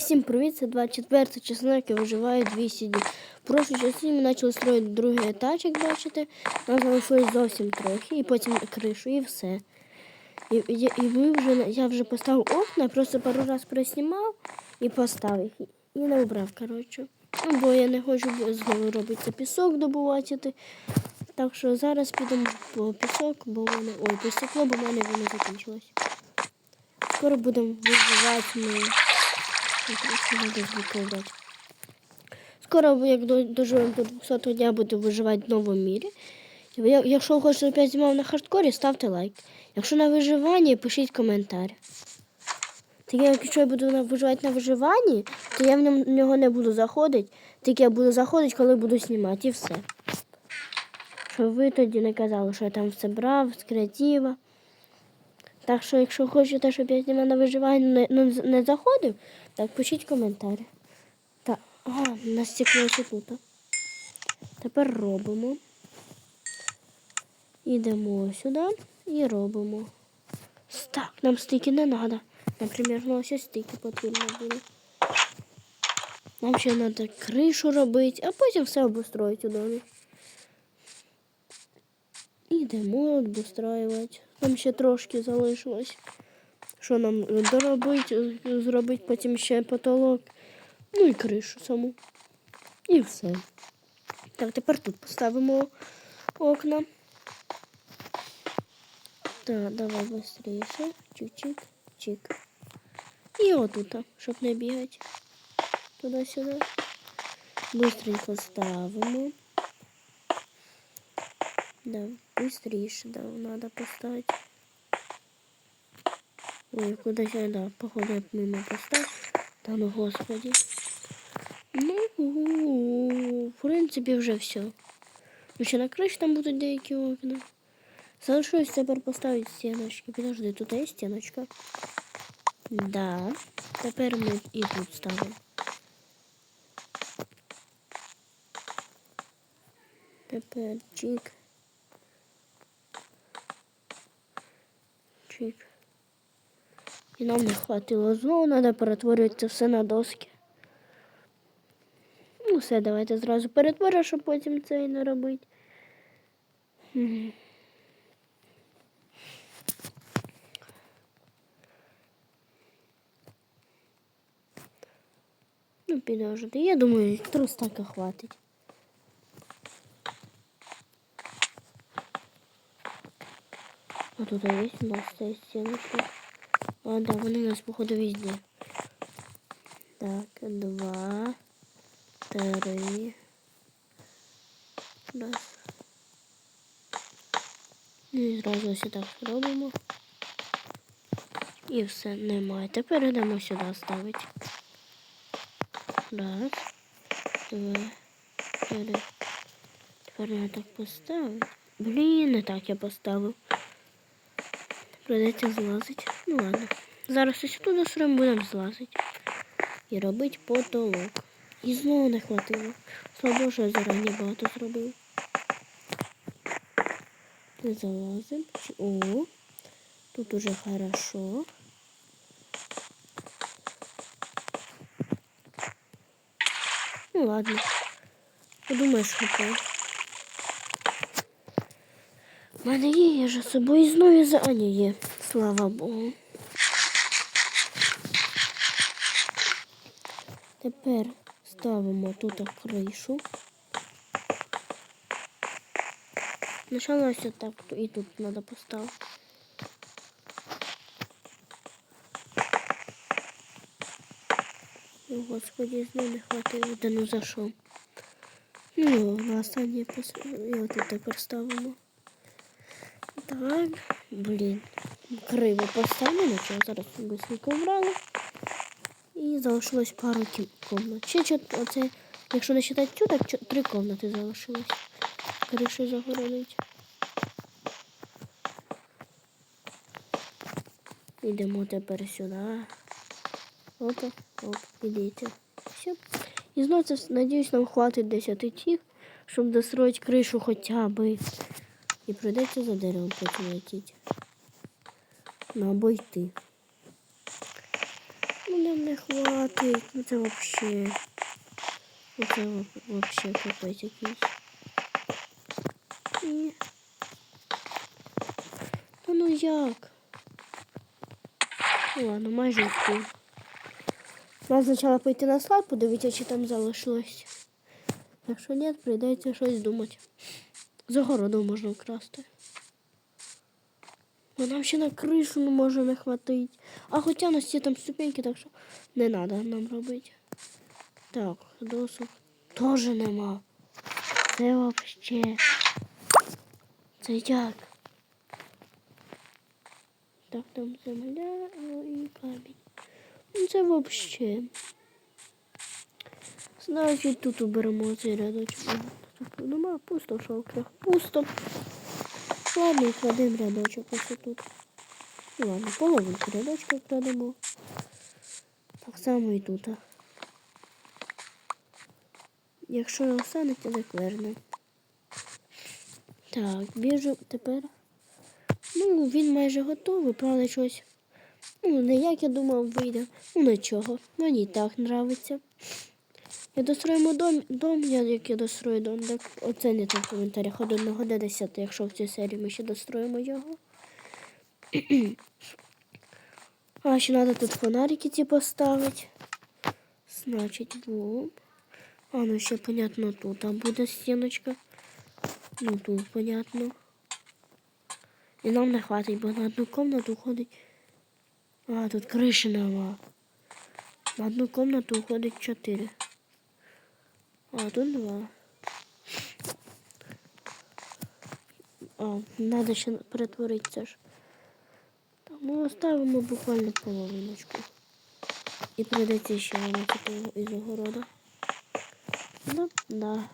Всім привіт, це 24 число, яке виживає 200 днів. В прошлій частині ми почали строїти другий етаж, як бачите. Нам залишилось зовсім трохи, і потім кришу, і все. І, і, і ми вже, я вже поставив окна, просто пару раз переснімав і поставив. І не обрав, коротше. Ну, бо я не хочу знову робити пісок добувати. Так що зараз підемо по пісок, бо в мене. Ой, по стекло, бо в мене воно закінчилось. Скоро будемо виживати. Скоро, як доживемо до 200 дня, буду виживати в новому мірі. Якщо хочете опять знімав на хардкорі, ставте лайк. Якщо на виживанні, пишіть коментар. Так як якщо я буду виживати на виживанні, то я в нього не буду заходити. Тільки я буду заходити, коли буду знімати, і все. Щоб ви тоді не казали, що я там все брав з креатива. Так що, якщо хочете, щоб я знімав на виживання, ну, не заходив, так пишіть коментарі. Так, ага, на стекло ще тут. Тепер робимо. Йдемо сюди і робимо. Так, нам стики не треба. Наприклад, ну ось стики потрібно буде. Нам ще треба кришу робити, а потім все обустроїти у домі. Ідемо обустроювати. Там ще трошки залишилось. Що нам доробити, зробити потім ще потолок. Ну і кришу саму. І все. Так, тепер тут поставимо окна. Так, давай швидше. Чик-чик, чик. І отут, щоб не бігати. Туди-сюди. Быстренько ставимо. Да, быстрее, да, надо поставить. Ой, куда я, да, походу я мимо поставил. Да ну господи. Ну, в принципі, вже все. Ну, ще на криші там будуть деякі окна. Залишилось тепер поставити стіночки. Підожди, тут є стіночка. Да. Тепер ми і тут ставимо. Тепер чик. Чик. І нам не хватило. Знову треба перетворювати це все на доски. Ну, все, давайте зразу перетворю, щоб потім це і не робити. Мгм. Ну, підожди. Я думаю, трустака хватить. А тут есть у нас стоит стеночка. А, да, вони нас, походу, везде. Так, два, три. Раз. Ну і зразу ось так робимо. І все, немає. Тепер йдемо сюди ставити. Раз, два, три. Тепер треба так поставити. Блін, не так я поставив. Придеться злазити. Ну ладно. Зараз ось туди срем будемо злазити. І робити потолок. І знову не хватило. Слабо, що я зарані багато зробив. Не залазимо. О, тут уже хорошо. Ну ладно. Подумаєш, хапай. У мене є їжа з собою знову за а, ні, є. Слава Богу. Тепер ставимо тут кришу. Спочатку ось так і тут треба поставити. О, Господи, знову не хватило, да ну за? Ну, на останнє і отут тепер ставимо. Так, блін. Криво поставлено, що зараз быстренько вбрали. І залишилось пару кім- комнат. Ще чот, оце, якщо не вважати цю, так три комнати залишилось. Кришу загородить. Йдемо тепер сюди. Опа, оп, ідіть. Все. І знову це, надіюсь, нам хватить 10 тих, щоб достроїти кришу хоча би. І прийдеться за деревом потім летіти. Ну, або йти. Нам не хватить. Ну це вообще. Ну це вообще капець якийсь. Ні. Та ну як? Ладно, майже успів. Нам спочатку пойти на склад, подивитися, чи там залишилось. Якщо ні, прийдеться щось думати. З огороду можна вкрасти. Ну нам ще на кришу не може не хватить. А хоча у нас є там ступеньки, так що не треба нам робити. Так, досок теж нема. Це вообще. Це як? Так, там земля і камінь. Ну це вообще. Значить, тут уберемо цей рядочок. Тут нема пусто в шовках. Пусто. Ладно, кладемо рядочок ось тут. Ну ладно, половинку рядочка кладемо. Так само і тут. Якщо останеться, так верне. Так, біжу тепер. Ну, він майже готовий, правда, щось. Ну, не як я думав, вийде. Ну, нічого. Мені і так нравиться. Я достроїмо дом, дом я, як я дострою дом, так оцените в коментарях від 1 до 10, якщо в цій серії ми ще достроїмо його. А, ще треба тут фонарики ці поставити. Значить, бум. А, ну ще понятно тут. Там буде стіночка. Ну тут понятно. І нам не хватить, бо на одну комнату ходить. А, тут криші нема. На одну комнату уходить 4. А, тут два. А, надо ще перетворити це ж. Так, ми оставимо буквально половиночку. І прийдеться ще виносити його із огорода. Да, да.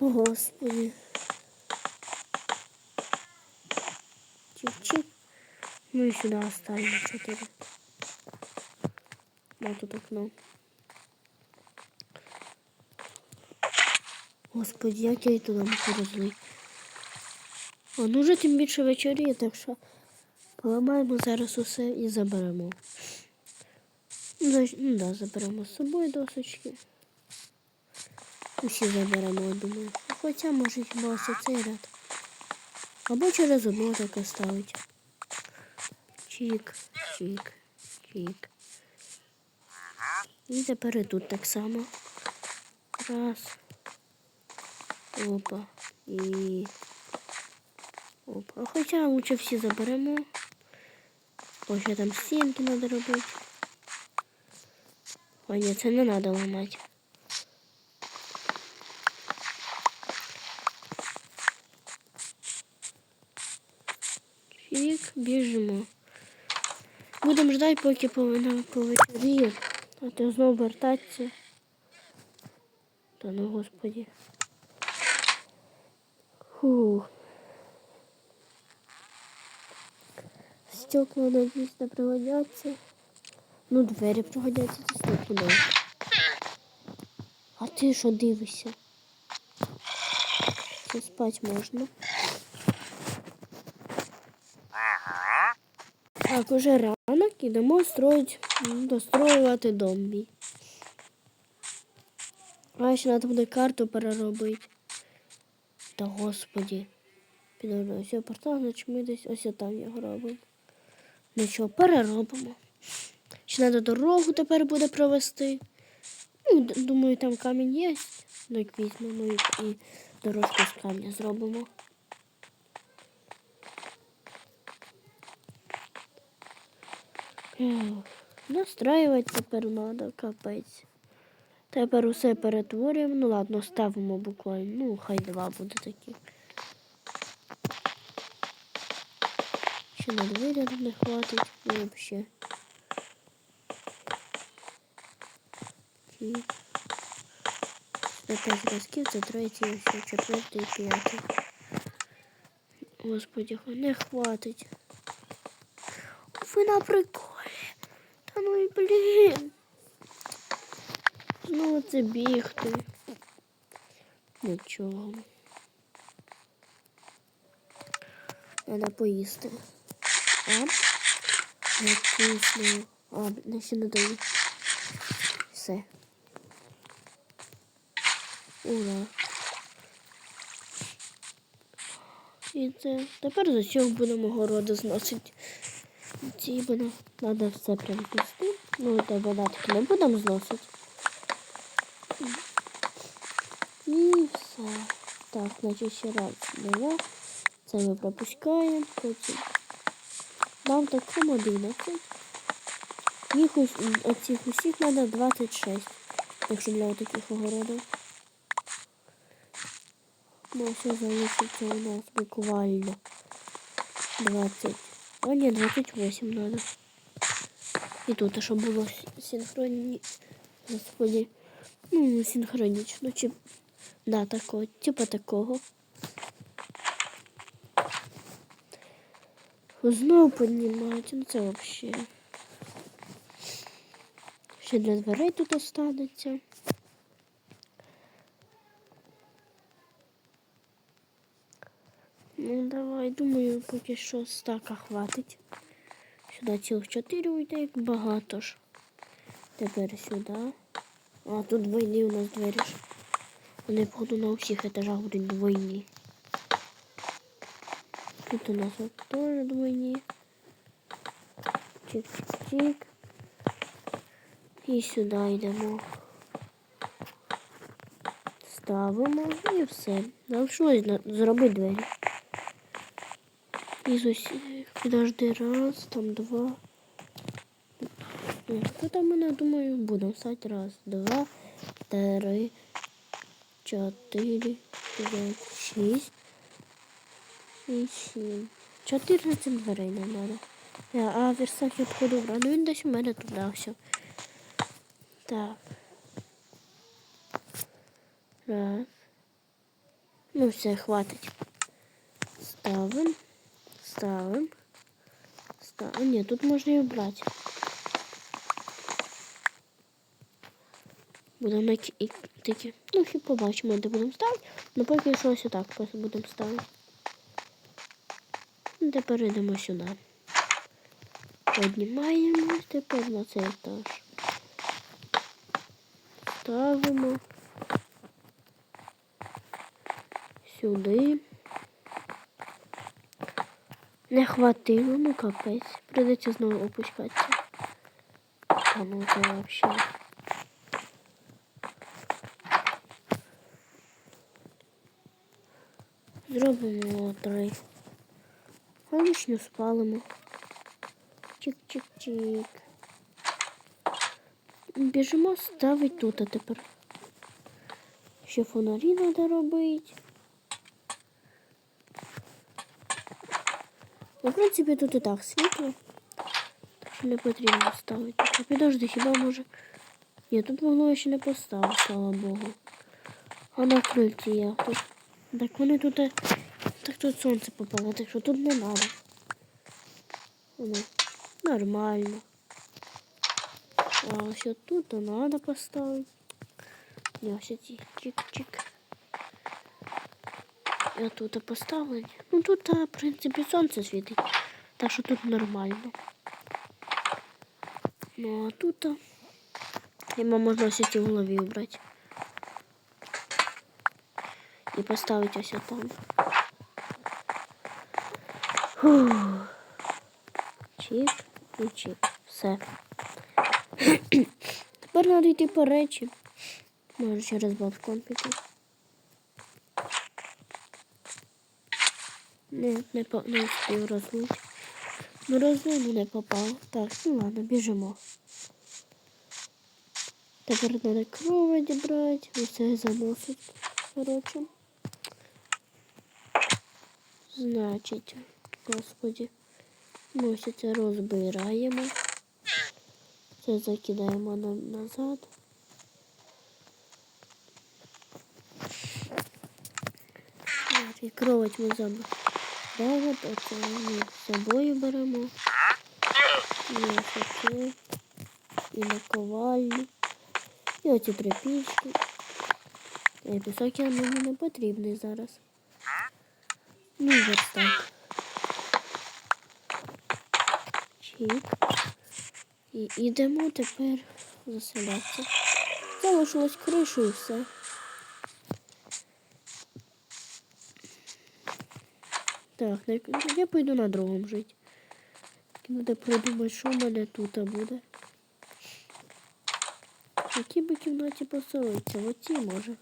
О, Господи. Чик-чик. Ну и сюда оставим четыре. Вот тут окно. Господи, як я і туди. О, ну вже тим більше вечоріє, так що поламаємо зараз усе і заберемо. Ну, ну да, заберемо з собою досочки. Усі заберемо, я думаю. Хоча може хіба цей ряд. Або через одну так оставить. Чик, чик, чик. І тепер і тут так само. Раз. Опа. І. Опа. Хоча лучше всі заберемо. Ще там стінки треба робити. О, ні, це не треба ламати. Чик, біжимо. Будемо ждати, поки повинна повечеріє. А то знову вертатися. Та ну господі. Фух. Стекла надіюсь не пригодяться. Ну, двері пригодяться, це стопудово. А ти що дивишся? Це спать можна. Так, уже ранок ідемо строїть, достроювати дом мій. А ще треба буде карту переробити. Та господі. Підожди, ось портал, значить ми десь ось там його робимо. Ну що, переробимо. Ще треба дорогу тепер буде провести. Ну, думаю, там камінь є. Ну, як візьмемо і, дорожку з камня зробимо. Настраювати тепер треба, капець. Тепер усе перетворюємо. Ну ладно, ставимо буквально. Ну, хай два буде такі. Ще на двері не хватить. Ну, взагалі. Ті. Це п'ять це третій, ось четвертий, п'ятий. Господи, не хватить. Ви на приколі. Та ну і блін. Знову це бігти. Нічого. Треба поїсти. А? Натисну. А, не ще не даю. Все. Ура. І це. Тепер з цього будемо городи зносити. Ці буде. Треба все прям знести. Ну, та банатки не будемо зносити. І все. Так, значить ще раз. Два. Це ми пропускаємо. Потім. Нам так само 11. Їх оцих усіх треба 26. Якщо для таких огородів. Ну, все залишиться у нас буквально 20. О, ні, 28 надо. І тут, щоб було синхронні. Господи. Ну, синхронічно. Чи... Да, такого. Типа такого. Знову піднімають. Ну це взагалі. Ще для дверей тут останеться. Ну давай, думаю, поки що стака хватить. Сюди цілих 4 уйде, як багато ж. Тепер сюди. А тут двойні у нас двері ж. Вони, походу, на усіх етажах будуть двойні. Тут у нас от теж двойні. Чик-чик-чик. І сюди йдемо. Ставимо і все. Залишилось на- зробити двері. І усіх. Підожди, раз, там два. Тут там мене, думаю, будемо ставити. Раз, два, три, чотири, п'ять, шість. І сім. 14 дверей нам треба. А версак відходу в рану, він десь у мене туди. Так. Раз. Ну все, хватить. Ставим. Ставим. Ставим. Ні, тут можна і брати. Будемо такі. Ну, хі побачимо, де будемо ставити. Ну поки що ось отак просто будемо ставити. Ну, Тепер йдемо сюди. Піднімаємо тепер на цей етаж. Ставимо сюди. Не хватило, ну капець. Придеться знову опускатися. А ну це взагалі. Зробимо три. А вишню спалимо. Чик-чик-чик. Біжимо ставить тут, тепер. Ще фонарі треба робити. Ну, в принципі, тут і так світло. Так що не потрібно ставити. Підожди, хіба може. Ні, тут воно ще не поставив, слава Богу. А на крильці як тут. Так вони тут. е, Так тут сонце попало, так що тут не треба. Ну, нормально. А ось тут то надо поставить. Не, ось ці чик-чик. Я тут поставлені. Ну тут, в принципі, сонце світить. Так що тут нормально. Ну а тут йому можна ось ці в голові убрати. І поставити ось там. Фух. І чик. Все. Тепер треба йти по речі. Може через балкон піти. Не, не, по, не успів розлуть. Ну розлину не попав. Так, ну ладно, біжимо. Тепер треба кровать брати, усе заносить. Коротше. Значить, господи, ми ось це розбираємо. Це закидаємо назад. І кровать ми забрали, оце ми з собою беремо. І ось оце. І наковальню. І оці припічки. Пісок я мені не потрібний зараз. Ну, і верстак. Чик. І йдемо тепер заселятися. Залишилось кришу і все. Так, я пойду на другому жити. Треба придумати, що в мене тут буде. В якій би кімнаті поселитися? В оцій може.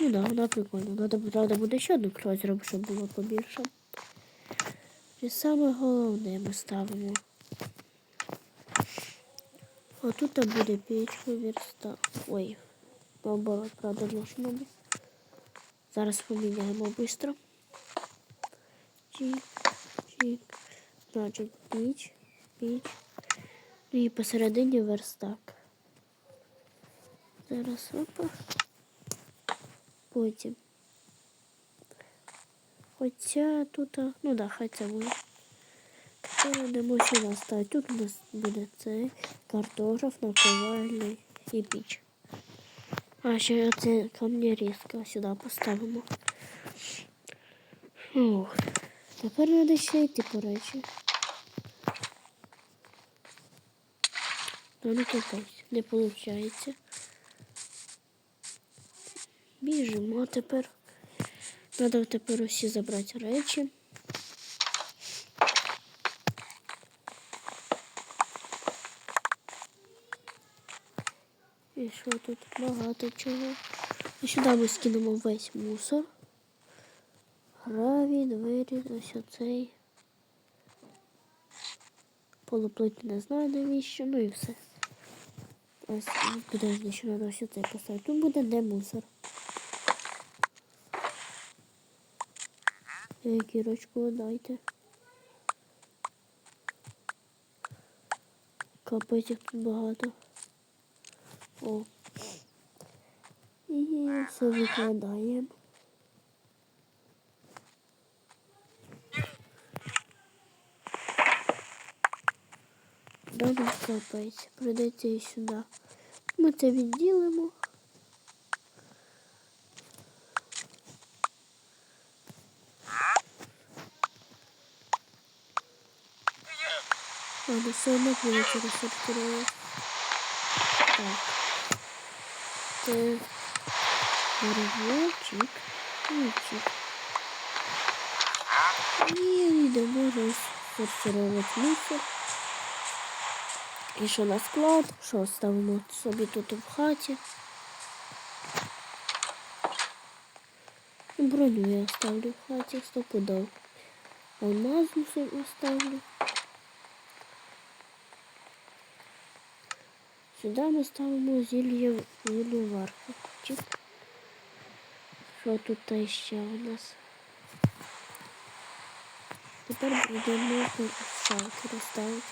Ну да, вона прикольна. Надо, правда, буде ще одну кровать зробити, щоб було побільше. І саме головне ми ставимо. А тут буде печка, верста. Ой, наоборот, правда, должно бути. Зараз поміняємо швидко. Чик, чик. Значить, піч, піч. Ну і посередині верстак. Зараз опа. Потім. Хоча тут, ну да, хай це буде. Перейдемо сюди ставити. Тут у нас буде цей картограф, наковальний і піч. А ще оце камнерізка сюди поставимо. Ух. Тепер треба ще йти по речі. Ну, не копать, не виходить. Біжимо, тепер. Треба тепер усі забрати речі. І що тут багато чого. І сюди ми скинемо весь мусор. Гравій, двері, ось оцей. Полуплит не знаю навіщо, ну і все. Ось, подожди, ще треба ось оцей поставити. Тут буде де мусор. Кірочку дайте. Капець їх тут багато. О. І все викладаємо. Далі капець. Прийдеться і сюди. Ми це відділимо. Ладно, все одно прийдеться розсортувати. Так. Це деревочок. Чик. І йдемо розсортувати мусор. І на склад, що ставимо собі тут в хаті. І броню я ставлю в хаті стопудов. Алмазну собі ставлю. Сюди ми ставимо зілля варку. Що тут ще у нас? Тепер будемо шалки розставити.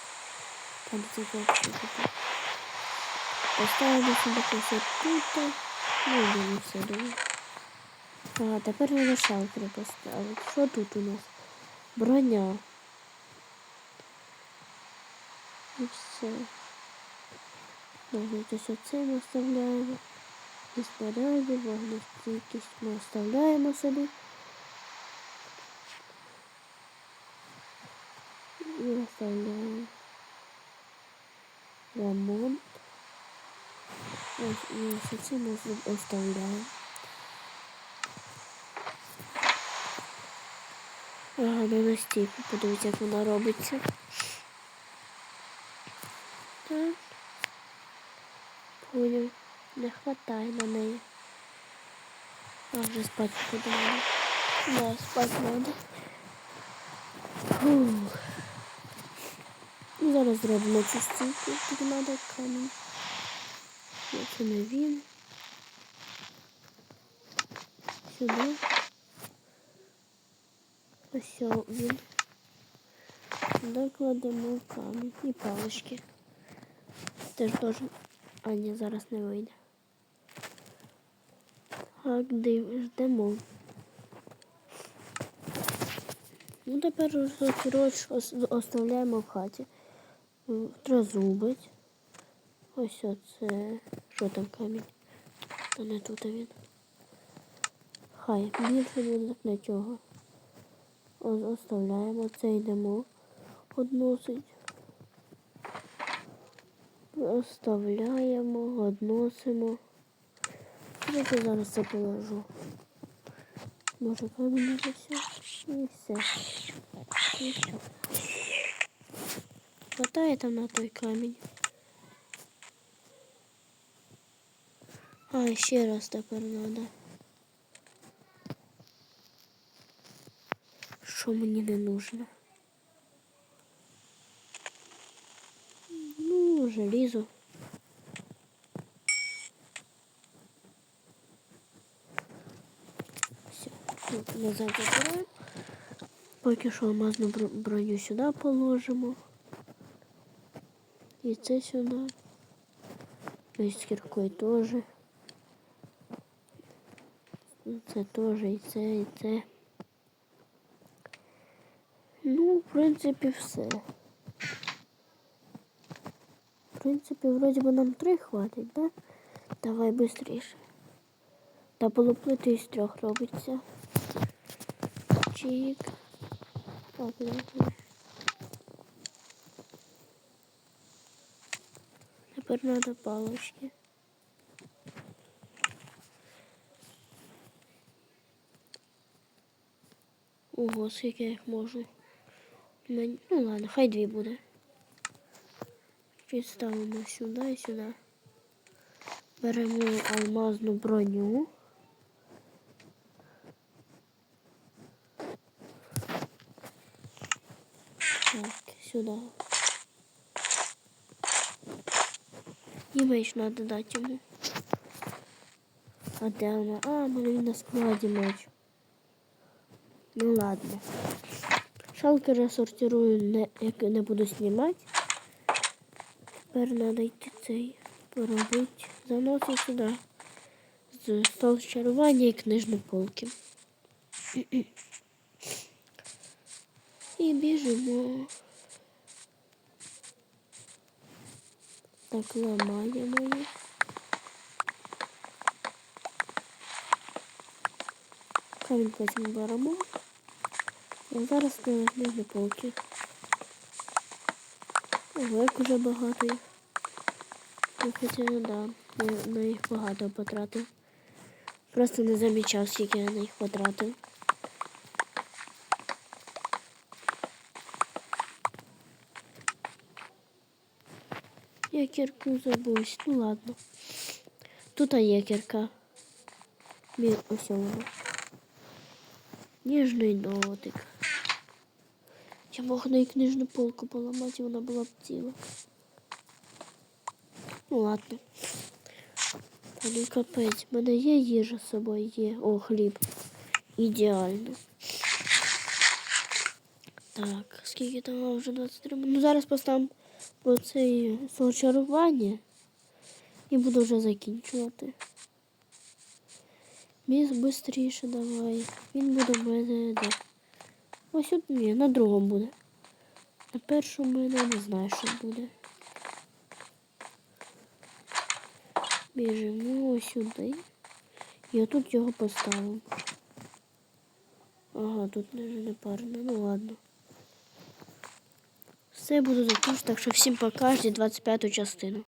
Там тут. Поставили сюди тут. Ну, не все. А, тепер треба поставити. Що тут у нас? Броня. І все. Оце ми оставляємо. І снаряди, вогнестійкість ми оставляємо собі. І оставляємо. Ремонт. Ось, і ось це ми оставляємо. Ага, на стійку, подивіться, як вона робиться. Так. Понял. Не хватає на неї. А вже спати подумала. Да, спати надо. Фух. Зараз зробимо цю стійку. Тут треба камінь. Ні, Це не він. Сюди. Ось він. Сюди кладемо камінь і палички. Теж теж. А ні, зараз не вийде. Так, див, ждемо. Ну, тепер розкроч оставляємо в хаті. М, Трозубець. Ось оце. Що там камінь? Та не тут він. Хай, більше не для чого. Ось Оставляємо це йдемо. Односить. Оставляємо, односимо. Я зараз це положу. Може камінь вже все. І все. І все. Хватає там на той камінь. А, ще раз тепер надо. Що мені не нужно? Ну, желізо. Назад забираємо. Поки що алмазну бро- броню сюди положимо. І це сюди. І з кіркою теж. Це теж, і це, і це. Ну, в принципі, все. В принципі, вроді би нам три хватить, да? Давай швидше. Та полуплити із трьох робиться. Чик. Так, давай. Тепер треба палочки. Ого, скільки я їх можу. Ну ладно, хай дві буде. Підставимо сюди і сюди. Беремо алмазну броню. Сюди. І меч треба дати йому. А де вона? А, він на складі меч. Ну ладно. Шалкера сортирую, не, як не буду знімати. Тепер треба йти цей поробити. Заносити сюди. З стол чарування і книжні полки. І біжимо. Так, ламаємо їх. Камінь потім беремо. А зараз на книжні полки. Як уже багато. Ну, хоча, да, на їх багато потратив. Просто не замічав, скільки я на їх потратив. Я забусь, ну ладно. Тут є кірка. Мі- Ось вона. Ніжний дотик. Я мог на її книжну полку поламати, вона була б ціла. Ну ладно. Та ну капець, в мене є їжа з собою є. О, хліб. Ідеально. Так, скільки там вже 23 минут. Ну зараз поставимо оцей сочарування і буду вже закінчувати. Міс швидше давай. Він буде в мене де. Ось тут ні, на другому буде. На першому мене не знаю, що буде. Біжимо сюди. Я тут його поставив. Ага, тут не не парно. Ну ладно. Все буду закінчити, так що всім пока, ждіть 25 частину.